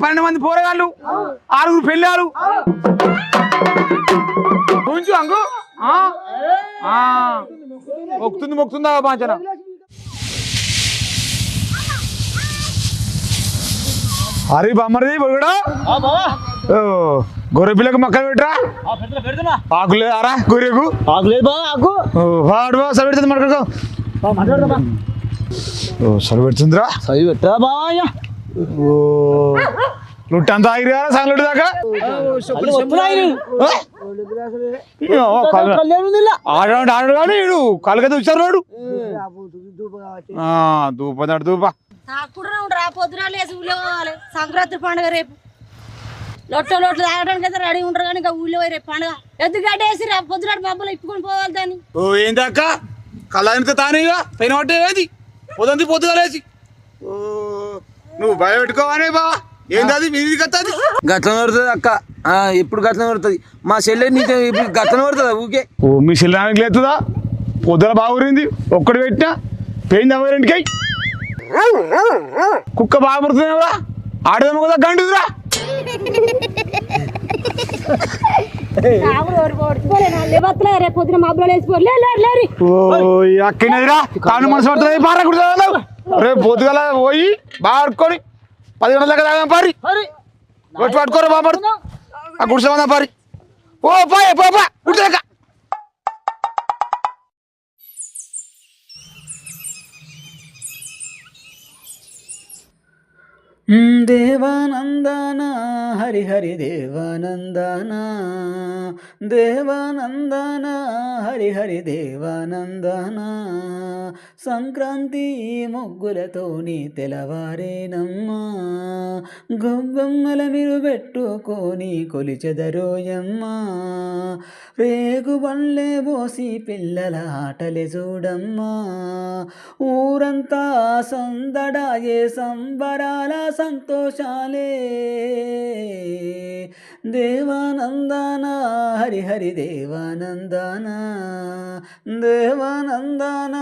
పన్నెండు మంది పోరగాళ్ళు ఆరుగురు పెళ్ళారు కొంచెం అంగు. మొక్కుతుంది మొక్కుతుందా బాంచన అరే బమ్మరిది బొగడా గొర్రె పిల్లకు మొక్కలు పెట్టరా? ఆకులు అరా గొర్రెకు? ఆకులేదు బావ ఆకు. ఓ, వాడు బా సరి పెడుతుంది మనకు ఓ సరి పెడుతుందిరా. సరి పెట్టరా బావ అయ్యా. ఓ లుట్ట అంతా ఆగిరా దాకా? కళ్ళు- ఆడాడు ఆడాడు కానీ వీడు వచ్చారు వాడు. దూపదాడు దూప సంక్రాంతి పండుగ రేపు. లొట్ట లొట్లు తాగడానికి అయితే రెడీ ఉండరు కానీ ఇంకా ఊళ్ళో పోయి రేపు పండుగ. ఎద్దు గడ్డ వేసి రేపు పొద్దున మబ్బులు ఇప్పుకొని పోవాలి దాన్ని? ఓ ఏందక్క కళ్ళంత తానేగా పైన పట్టేది పొద్దుంది పొద్దుగా లేచి. ఓ నువ్వు భయపెట్టుకోవానే బా. ఏంది అది మీది కత్తది? గట్లం పడుతుంది అక్క. ఆ, ఎప్పుడు గట్లం పడుతుంది? మా చెల్లె నీతో ఇప్పుడు గట్లం పడుతుందా ఊకే ఓ మీ శిల్లానికి లేతుందా? పొద్దున బాగురింది ఒక్కడు పెట్టినా పోయింది ఎవరింటికి కుక్క బాగా పడుతున్నావురా ఆడదాము కదా గండుదిరా అక్కినదిరా కాను మనసు పడుతుంది పార కుడుతుంది రేపు పొద్దుగల పోయి బాగా ఆడుకొని పది గంటల దాకా తాగాం పారి. వచ్చి పట్టుకోరా బాగా పడు ఆ గుడిసె పారి. ఓ పోయే పో పో గుడిసెక్క దేవానందన హరి హరి దేవానందన. దేవానందన హరి హరి దేవానందన. సంక్రాంతి ముగ్గులతోని తెలవారేనమ్మా గొబ్బెమ్మల మీరు పెట్టుకొని కొలిచెదరోయమ్మా. రేగు బండ్లే పోసి పిల్లల ఆటలే చూడమ్మా. ఊరంతా సందడాయే సంబరాల సంతోషాలే. దేవానందన హరి హరి దేవానందన. దేవానందన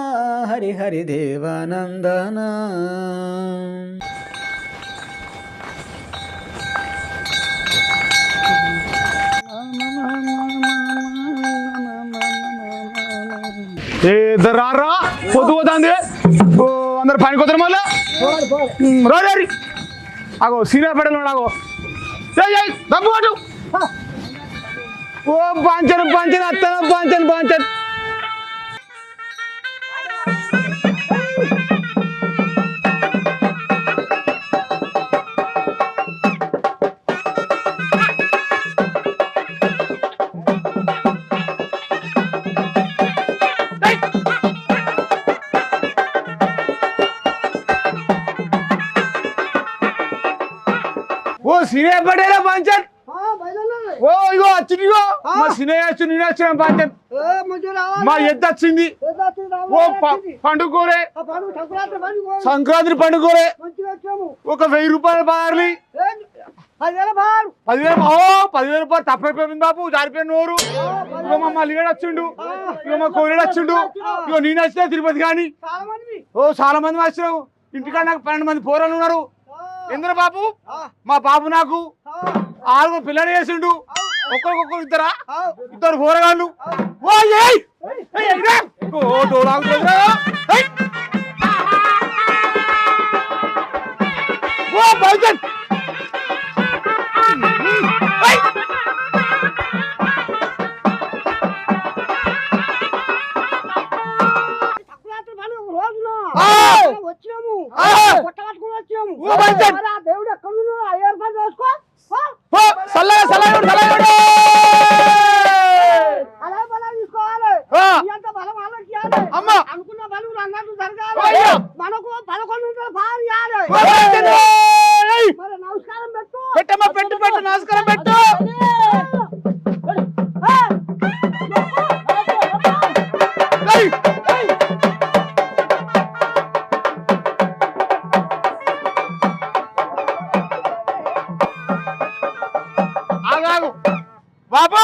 హరి హరి దేవానందన. రారా? పొద్దు పోతుంది. అందరు పనికి వస్తారు మళ్ళా? రారి అగో సీనియర్ పెడలు అగో దమ్ము కొట్టు ఓ బాంచను బాంచను అత్తను బాంచను బాంచను బాంచన్ ఓ ఇగో వచ్చిందిగో మా సీనియర్ వచ్చి నేను వచ్చిన బాంచన్ మా ఎద్దు వచ్చింది ఓ పండుగోరే సంక్రాంతి పండుగోరే ఒక వెయ్యి రూపాయలు బార్లి పదివేలు ఓ పదివేల రూపాయలు తప్పైపోయింది బాబు జారిపోయిన నోరు ఇగో మా మల్లిగాడు వచ్చిండు ఇగో మా కోరేడు వచ్చిండు ఇగో నేను వచ్చినా తిరుపతి కానీ ఓ చాలా మంది వచ్చినావు ఇంటికాడ నాకు పన్నెండు మంది పోరాలు ఉన్నారు. ఎందుకు బాబు? మా బాబు నాకు. ఆరుగురు పిల్లలు చేసిండు. ఒక్కరికొక్కరు ఇద్దరా? ఇద్దరు పోరగాళ్ళు ఓ ఏయ్! పెట్టమ్మా పెట్టు పెట్టు నమస్కారం పెట్టు. బాబు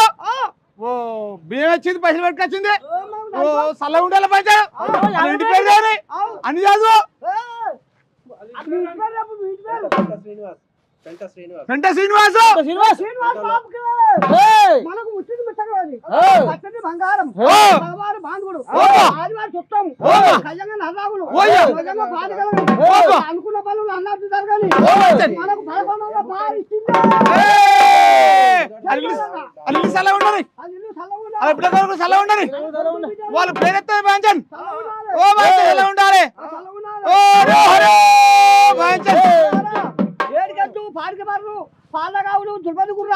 ఓ బియ్యం వచ్చింది పైసలు పట్టుకొచ్చింది. ఓ సల్ల ఉండాలి పైసలు వాళ్ళ ఇంటి పేరు దేని? అన్ని చదువు మీ ఇంటి పేరు చెప్పు, మీ ఇంటి పేరు. వెంట శ్రీనివాసు మనకు ముచ్చింది మిట్టగాలి పచ్చడి బంగారం. ఓ! మగవాడు బాంధుడు చుట్టం. ఓ! కయ్యంగా! నిజంగా బాధగలడు ఓ! అనుకున్న పనులు అన్నట్టు జరగాలి! మనకు పదకొండు వందల పాలు ఇచ్చింది. అల్లు సలా ఉండరు వాళ్ళు పేరెత్తారు బాంచన్ ఓ బాంచన్ ఎలా ఉండాలి. ఓ హరే హరే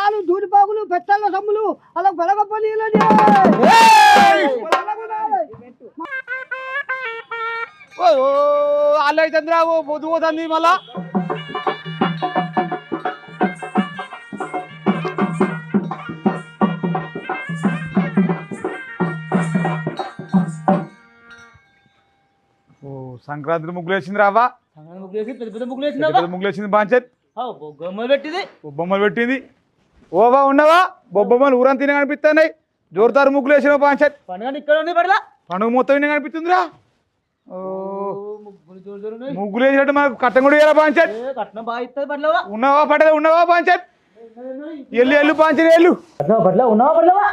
గుర్రాలు దూరిపాకులు పెత్తల్ల సమ్ములు అలా గొడగొప్ప నీళ్ళని ఓ ఓ అల్లయ్య చంద్రావు పొద్దు పోతుంది మళ్ళా. ఓ సంక్రాంతి ముగ్గులు వేసింది రావా? ముగ్గులు వేసి పెద్ద పెద్ద ముగ్గులు పెద్ద ముగ్గులు వేసింది బాంచన్ బొగ్గమ్మ పెట్టింది. బొమ్మలు పెట్టింది. ఓవా ఉన్నవా? బొమ్మలు ఊరంతా తినే కనిపిస్తున్నాయి. జోరుదారు ముగ్గులు వేసిన బాంచన్ పండుగ ఇక్కడ ఉంది పడలా. పండుగ మొత్తం తినే కనిపిస్తుందిరా. ఓ. ముగ్గులు వేసినట్టు మనకు కట్టం కూడా వేయాలా ఏ, కట్నం బాగా ఇస్తుంది పడలేవా? ఉన్నవా పడలే ఉన్నవా బాంచన్ ఎల్లు ఎల్లు బాంచన్ ఎల్లు. ఉన్నావా పడలేవా?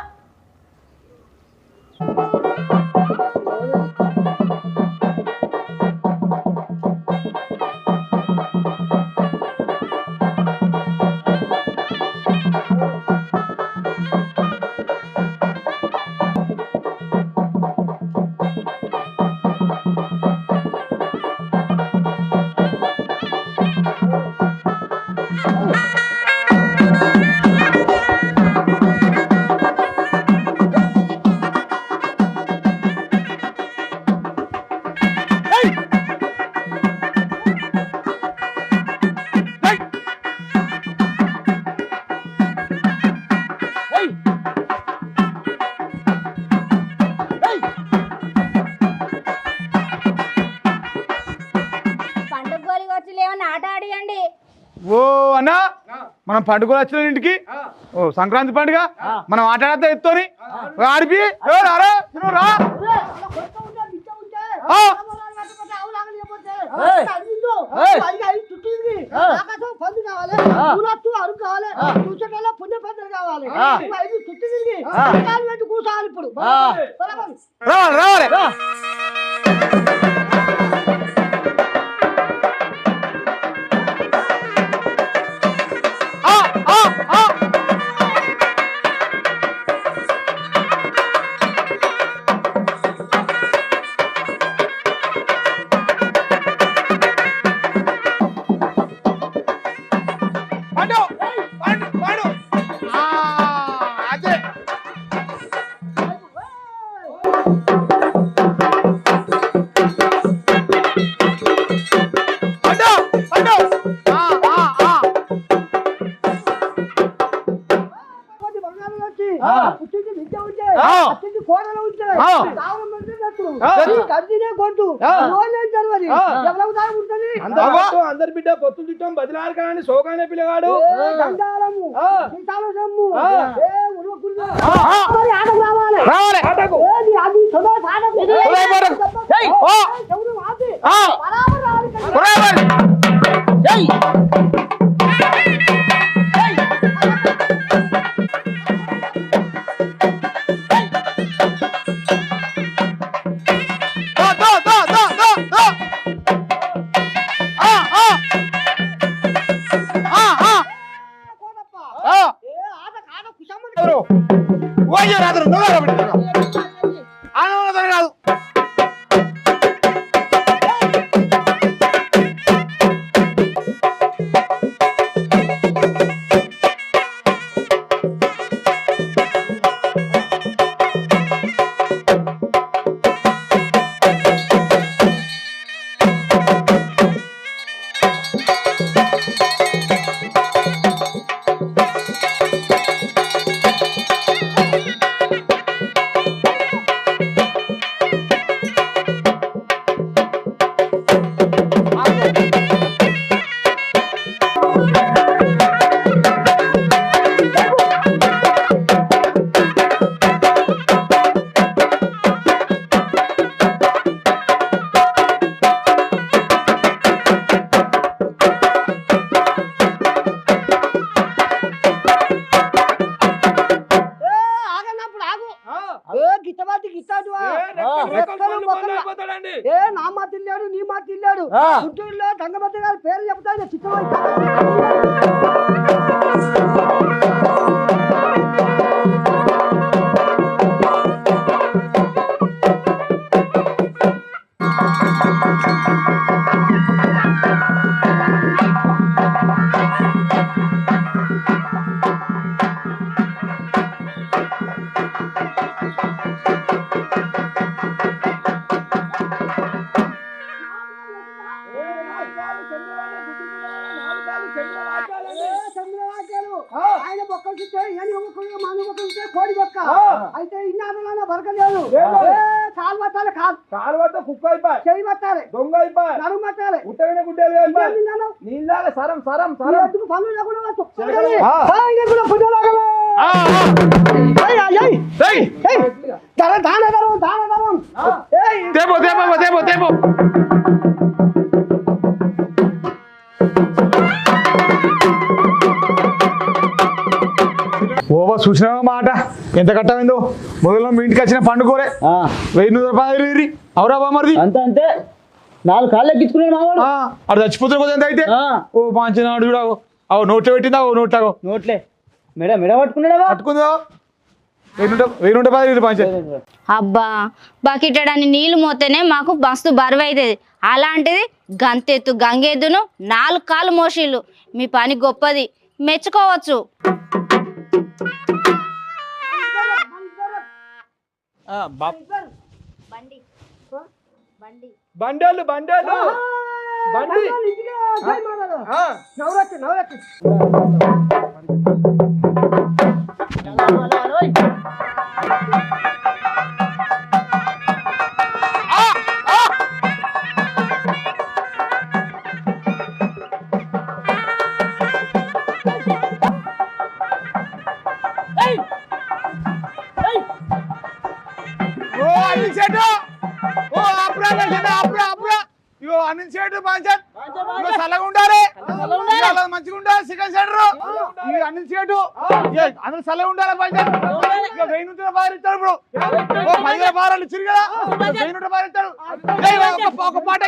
మనం పండుగ వచ్చిన ఇంటికి? ఓ సంక్రాంతి పండుగ? మనం ఆట ఆడతా ఎత్తుని ఆడిపి. ఏ రారా కోడలు. ఈ కందినే కొట్టు దారి ఉంటుంది. అందరి బిడ్డ పొత్తు తిట్టం బదిలారు కానీ సోగానే పిల్లగాడు. సీతాలు సమ్ము. ఆటకు రావాలి? రావాలి. ఏది? అది సదా సాధకు. చంద్రవాక్యాలు ఆయన బొక్కలు చూస్తే ఏని బొక్కలు మన బొక్కలు చూస్తే కోడి బొక్క అయితే ఇన్నాళ్ళ బొరక లేదు కాలు పట్టాలి కాలు కాలు పట్ట కుక్క అయిపోయి చెయ్యి పట్టాలి దొంగ అయిపోయి నడుము పట్టాలి ఉట్టగిన గుడ్డలు నీళ్ళ సరం సరం సరం ఎందుకు పనులు కూడా దాన దాన దాన దాన దేపో దేపో దేపో దేపో ఓవా చూసినావా మాట? ఎంత కట్టమైందో? మొదలు మీ ఇంటికి వచ్చిన పండుకోరే వెయ్యి నూరు రూపాయలు ఇరి అవురా బామర్ది అంతే అంతే. నాలుగు కాళ్ళు ఎక్కించుకున్నాడు మావాడు చచ్చిపోతున్న కొద్ది ఎంత అయితే. ఆ, ఓ మంచినాడు చూడ అవు నోట్లో పెట్టిందా? ఓ నోట్లాగో నోట్లే. మెడ మెడ పట్టుకున్నాడా పట్టుకుందా? అబ్బా బకెటడని నీళ్ళు మోతేనే మాకు మస్తు బరువు అవుతుంది అలాంటిది గంతెత్తు గంగెద్దును నాలుగు కాళ్ళు మోషిళ్ళు మీ పని గొప్పది. మెచ్చుకోవచ్చు. బండలు బండలు బండి. ఇంటికి జై మానవుడు. ఆ, నవరాత్రి ఒక పాట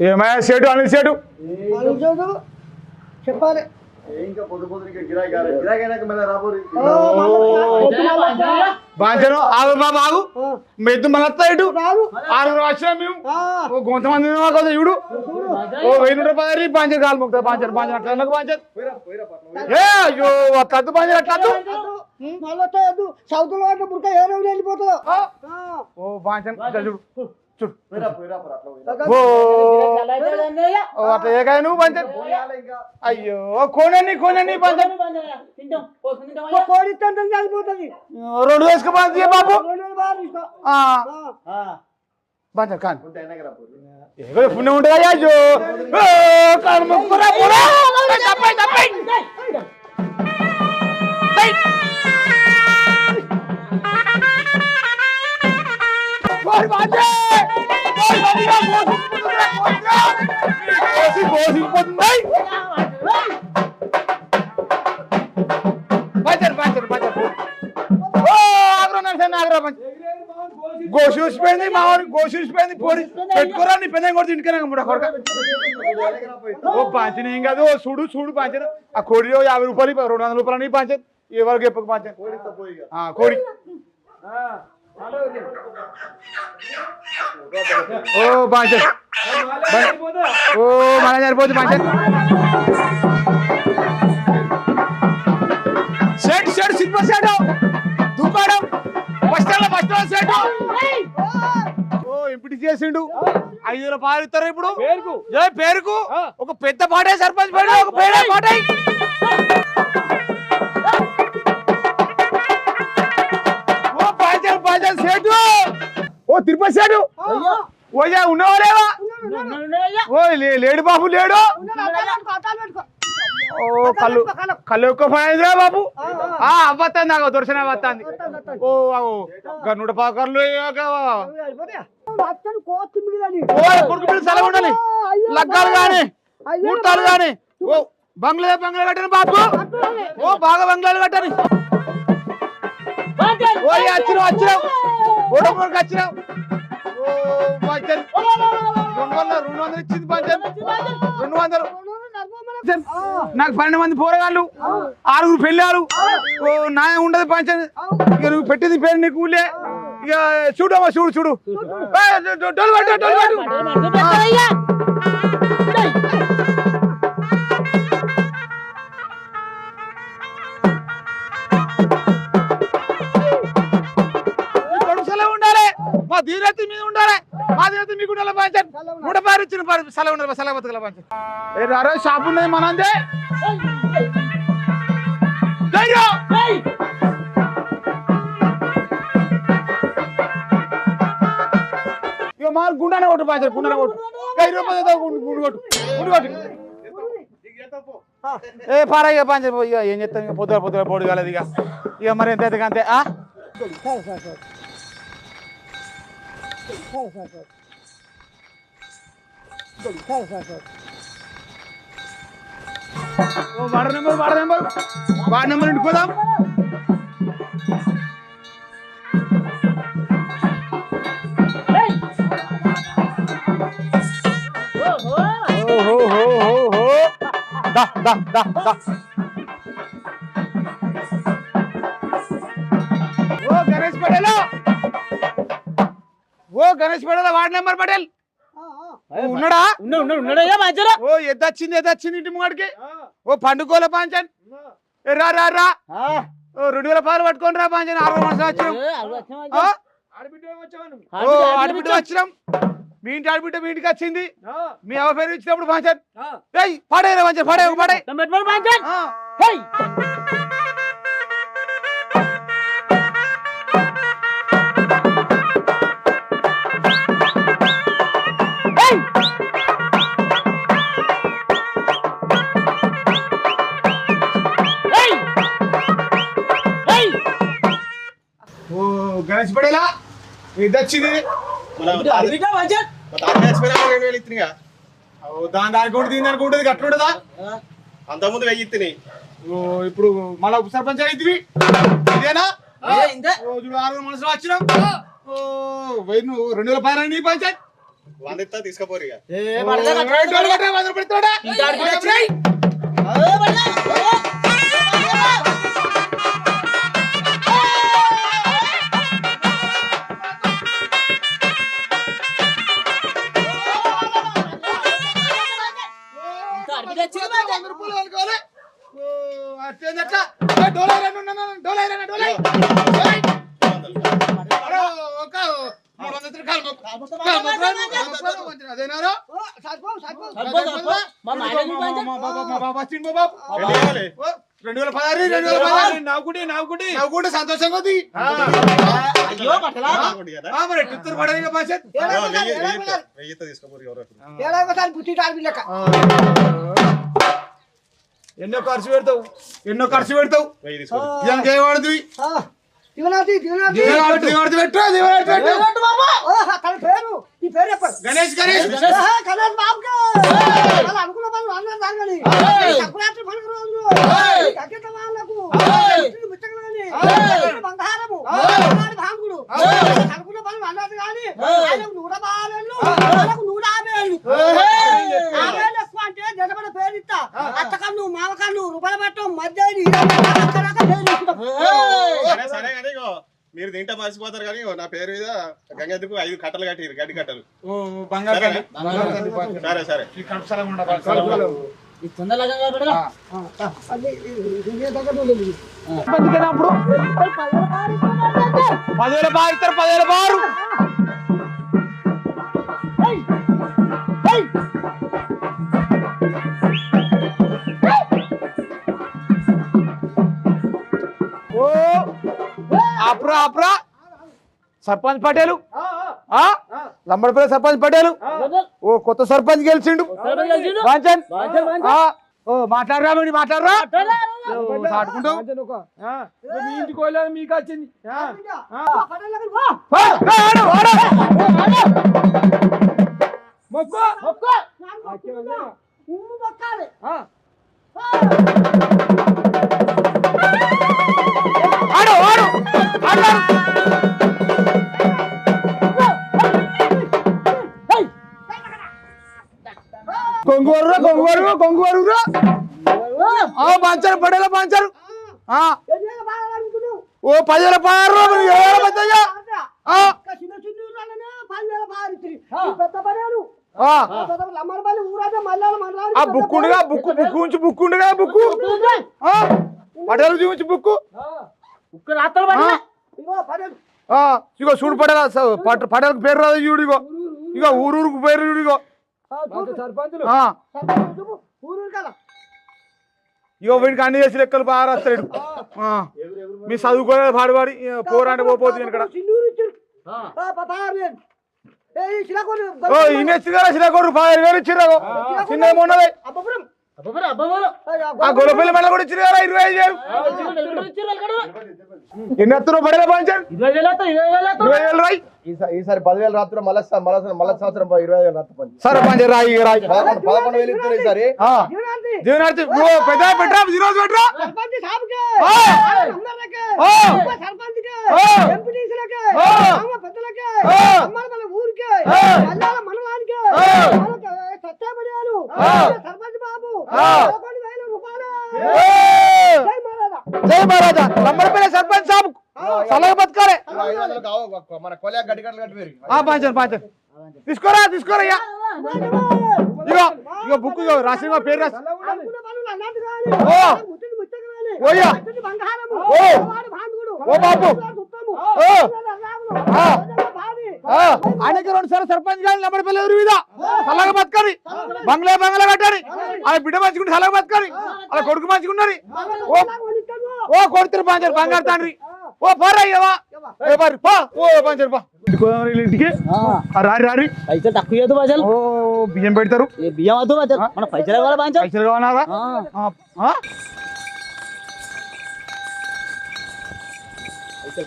ఏమయ్యా సేటు అనిల్ సేటు? చెప్పాలి. బాంచను ఆగు బాబు ఆగు. మెద్దు ఇటు. ఆరుగురు వచ్చినా మేము. కొంతమంది కదా ఇవిడు ఓ వెయ్యి నూట పది పాంచర్ కాలు ముక్తా పాంచర్ పాంచర్ అట్లా ఎందుకు పాంచర్ ఏ అయ్యో అట్లద్దు పాంచర్ అట్లద్దు సౌత్లో బుర్క వెళ్ళిపోతుందో. ఆ, ఓ చూడు. చూడు పోయిరా పోయిరా పోరా, అట్లా పోయిరా. ఓ ఓ అట్లా ఏకాయ నువ్వు పాంచర్ అయ్యో కోనని కోనని పాంచర్ ఒక కోడి తండ్రి వెళ్ళిపోతుంది రెండు వేసుకో పాంచర్ బాబు రెండు వేలు బాగా ఇస్తాం. ఆ, ఆ, పాంచర్ కాను ఉంటే అయినాక రాబోరి. ఏదో పుణ్యం ఉంటుంది అయ్యో ఓ, కాను ముక్కురా, పోరా. తప్పై, తప్పై. ఏయ్. గోసి చూసిపోయింది మా వాడిని గోసి చూసిపోయింది పోడి పెట్టుకోరా నీ పెద్ద కొడుతు ఇంటికన్నా ముడ కొడక. ఓ పాంచన ఏం కాదు ఓ చూడు చూడు పాంచన. ఆ కోడి ఓ యాభై రూపాయలు రెండు వందల రూపాయలు నీ పాంచన్. ఎవరికి ఎప్పకు పాంచన్. కోడి. ఓ పాంచన్ ఓ మన సరిపోతుంది పాంచన్ set set silver set set ఓ ఎంపిటి చేసిండు. ఐదు వేల పాలు ఇస్తారు ఇప్పుడు? పేరుకు. పేరుకు? ఒక పెద్ద పాటే సర్పంచ్ పేరు ఒక పేరే పాటే. సేటు. ఓ తిరుపతి సేటు. ఓ యా ఉన్నావా లేవా? ఓ లేడు బాబు లేడు. ఓ కళ్ళు కళ్ళు ఎక్కువ పడైందిరా బాబు. ఆ. అవ్వత్తాంది నాకు దొరసన అవ్వత్తాంది. ఓ అవు పాకర్లు కొడుకు ఉండాలి. లగ్గాలు గాని ముట్టాలు గాని. ఓ బంగ్లా బంగ్లా కట్టని బాబు. ఓ బాగా బంగ్లాలు కట్టని. వచ్చినావు వచ్చినావు. ఓడమూడికి వచ్చినావు. పంచర్ రెండు వందలు రెండు వందలు ఇచ్చింది పంచర్ రెండు వందలు. నాకు పన్నెండు మంది పోరగాళ్ళు ఆరుగురు పెళ్ళారు ఓ నాయం ఉండదు పంచం ఇక నువ్వు పెట్టింది పేరు నీకు ఊళ్ళే. ఇక చూడు అమ్మా చూడు చూడు. మా ధీరతి మీద ఉండాలి. మా ధీరతి మీకు ఉండాలి పంచం నూట పారు ఇచ్చిన సెలవు ఉండాలి సెలవు బతుకల పంచం ఏ షాప్ ఉన్నది మనందే. ఇక మా గుండానే కొట్టు పంచారు గుండానే కొట్టు. ఐదు రూపాయలు గుండు కొట్టు. గుండు కొట్టు. ఏ పారా ఇక పంచారు ఇక ఏం చెప్తాం ఇక పొద్దున పొద్దున పొడి కాలేదు ఇక ఇక మరి ఎంత అయితే అంతే ఆ ఓ ward number ward number ward number ఇంటికి పోదాం ఓ హో హో హో హో దా దా దా దా ఓ గణేష్ పటేల్ వార్డు నెంబర్ పటేల్. ఉన్నాడా? ఉన్నాడయ్యా మంచిగా ఓ ఎద్దొచ్చింది ఎద్దొచ్చింది ఇంటి ముంగడికి ఓ పండుకోలే పాంచన్. రా రా రా. ఓ రెండు వేల పాలు పట్టుకొని రా పాంచన్ ఆరు మనసు వచ్చినాం వచ్చాను ఓ ఆడబిడ్డ వచ్చినాం. మీ ఇంటి ఆడబిడ్డ మీ ఇంటికి వచ్చింది. మీ అవ్వ పేరు ఇచ్చినప్పుడు పాంచన్. ఏయ్ పడేరా పాంచన్ పడే పడే గణేష్ పడేలా ఇద్దొచ్చింది ఓ దాని దానికి ఉంటుంది దీని దానికి ఉంటుంది గట్ల ఉంటుందా అంత ముందు వెయ్యి ఇత్తిని ఓ ఇప్పుడు మళ్ళా ఉప సర్పంచ్ అయింది ఇదేనా? చూడు ఆరుగురు మనసులో వచ్చినాం. ఓ వెయ్యి నువ్వు రెండు వేల పైన నీ పంచాయత్. వంద ఇస్తా తీసుకపోరు ఇక. రెండు వేల పదహారు రెండు వేల పదహారు నవ్వుకుడి నవ్వుకుడి నవ్వుకుంటే సంతోషంగా ఉంది మరి ఎట్టు పడైన భాష తీసుకోపోరు ఎవరో. ఏడాదికోసారి బుద్ధి తాడిపిల్లక ఎన్నో ఖర్చు పెడతావు? ఎన్నో ఖర్చు పెడతావు? వెయ్యి తీసుకోరు ఇదానికి ఏం వాడుతుంది దివనాథి దివనాథి దీవాడు దీవాడు పెట్టు దీవాడు పెట్టు తన పేరు ఈ పేరు చెప్పండి గణేష్ గణేష్. ఆహా, కళ్యాణ్ బాబుగా వాళ్ళు అనుకున్న పనులు అందరూ జరగని సంక్రాంతి పండుగ రోజు కక్కెట వాళ్ళకు ఇట్లు ముచ్చట్లు కానీ ఇట్లు బంగారము బంగారు భాంగుడు అనుకున్న పనులు అన్నది కానీ ఆయనకు నూట వాళ్ళకు నూట యాభై ఏళ్ళు ఎక్కువ అంటే జనపడ పేరు ఇస్తా అత్తకన్ను మధ్య సరే సరే కానీ మీరు తింటే మర్చిపోతారు కానీ నా పేరు మీద గంగెద్దుకు ఐదు కట్టలు కట్టిరు గడ్డి కట్టలు. సరే సరే ఈ కడుపు సలగా ఉండాలి. అప్రా అప్రా సర్పంచ్ పటేలు. ఆ లంబడపల్లి సర్పంచ్ పటేలు. ఓ కొత్త సర్పంచ్ గెలిచిండు. వాంచన్. ఆ, ఓ మాట్లాడరా మీరు మాట్లాడరా? మీ ఇంటికి మీకు వచ్చింది. ఆ, ఆ, ఆడు, ఆడు. మొక్కు. కొంగువరు కొంగువరురా ఆ పంచారు పడేలా పంచారు. ఓ పదివేల ఏడు వేల పెద్దయ్యా. ఆ, బుక్ ఉండగా బుక్ బుక్ ఉంచి బుక్ ఉండగా బుక్ ఆ, పటేలు చూపించి బుక్ రాత్రులు పడినా ఇగో పడేలు చూడు పటేల పటేలకు పేరు రాదు చూడు ఇగో. ఇగో ఊరూరుకు పేరు చూడు ఇగో. ఇగో వీడికి అన్ని చేసి లెక్కలు బాగా రాస్తాడు. ఆ, మీ చదువుకోలేదు పాడు పాడి పోరాండి పోతుంది ఇక్కడ ఇచ్చారు పదహారు వేలు. ఇచ్చిర్రు చిన్న అబ్బబ్బరు. ఆ గొల్లపల్లి మెల్ల కూడా ఇచ్చిర్రు కదా ఇరవై ఐదు వేలు. ఎన్ని ఎత్తున్నారు పడేలా పంచారు ఇరవై వేలు రాయి. ఈసారి పదివేలు రాత్రి మళ్ళీ మళ్ళీ మళ్ళీ సంవత్సరం ఇరవై వేలు రాత్రి పని. సరే పంచారు రాయి రాయి. పదకొండు పదకొండు వేలు ఇస్తారు ఈసారి. జీవనార్థి. పెద్ద పెట్టరా? ఈరోజు పెట్టరా? ఊరికే! సర్పంచ్ బాబు. జై మహారాజా జై మహారాజా. లంబడపల్లి సర్పంచ్ సాబ్ సలహా బతకాలే. మన కొలియా గడ్డి గడ్డలు కట్టి ఆ పంచారు పంచారు తీసుకోరా తీసుకోరా అయ్యా. ఇగో ఇగో బుక్ ఇగో రాసి మా పేరు రాసి. ఓయ్యా! ఓ! వాడి భాంగుడు ఓ బాబు! ఉత్తము ఓ! రాముడు. ఆ! భావి ఆ, ఆయనకి రెండు సార్లు సర్పంచ్ కానీ లంబడపల్లి ఎవరి మీద. సలహా బతకాలి బంగ్లా బంగ్లా కట్టాలి. అలా బిడ్డ మంచుకుంటే సలహా బతకాలి అలా కొడుకు మంచుకున్నది ఓ. ఓ కొడుతురు పంచారు బంగారు తండ్రి. ఓ పోరా పైసలు తక్కువ ఇవ్వద్దు పైసలు ఓ బియ్యం పెడతారు. ఏ బియ్యం వద్దు పైసలు పైసలు పైసలు కావాలా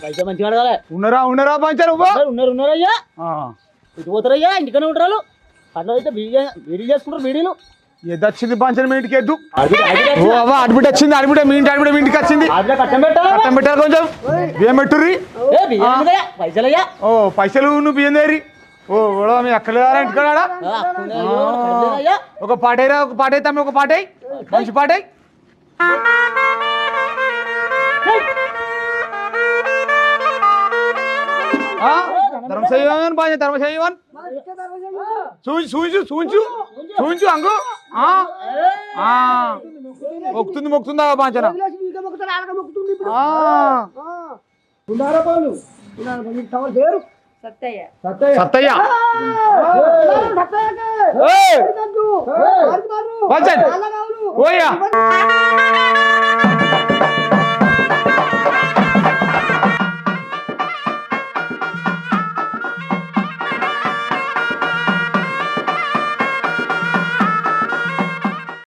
పైసలు మంచిగా అడగాలి. ఉన్నారా ఉన్నారా పంచారు? ఉన్నారు, ఉన్నారు ఉన్నారు అయ్యా ఆ. ఇటు పోతారయ్యా ఇంటికనే ఉంటారు. అట్లా అయితే బీడీ చేసుకుంటారు బీడీలు. ఎద్దు వచ్చింది పంచర్ మీ ఇంటికి ఎద్దు? అడ్మిట్ వచ్చింది అడ్మిట్ మీ ఇంటి అడ్మిట్ మీ ఇంటికి వచ్చింది. అట్లా కట్టం పెట్టాలా అట్టం పెట్టారు కొంచెం. బియ్యం పెట్టుర్రి? పైసలయ్యా? ఓ పైసలు నువ్వు బియ్యం దేరి ఓ ఓడో మీ అక్కలేదారా ఇంటికాడ. ఒక పాటేరా ఒక పాట తమ్మి ఒక పాట మంచి పాట ధర్మశైవన్ బాగా ధర్మశైవన్? చూసి చూసి చూంచు చూంచు అంగు. ఆ, ఆ. మొక్కుతుంది మొక్కుతుందా బాంచన సత్తయ్య. సత్తయ్య. ఓయ్యా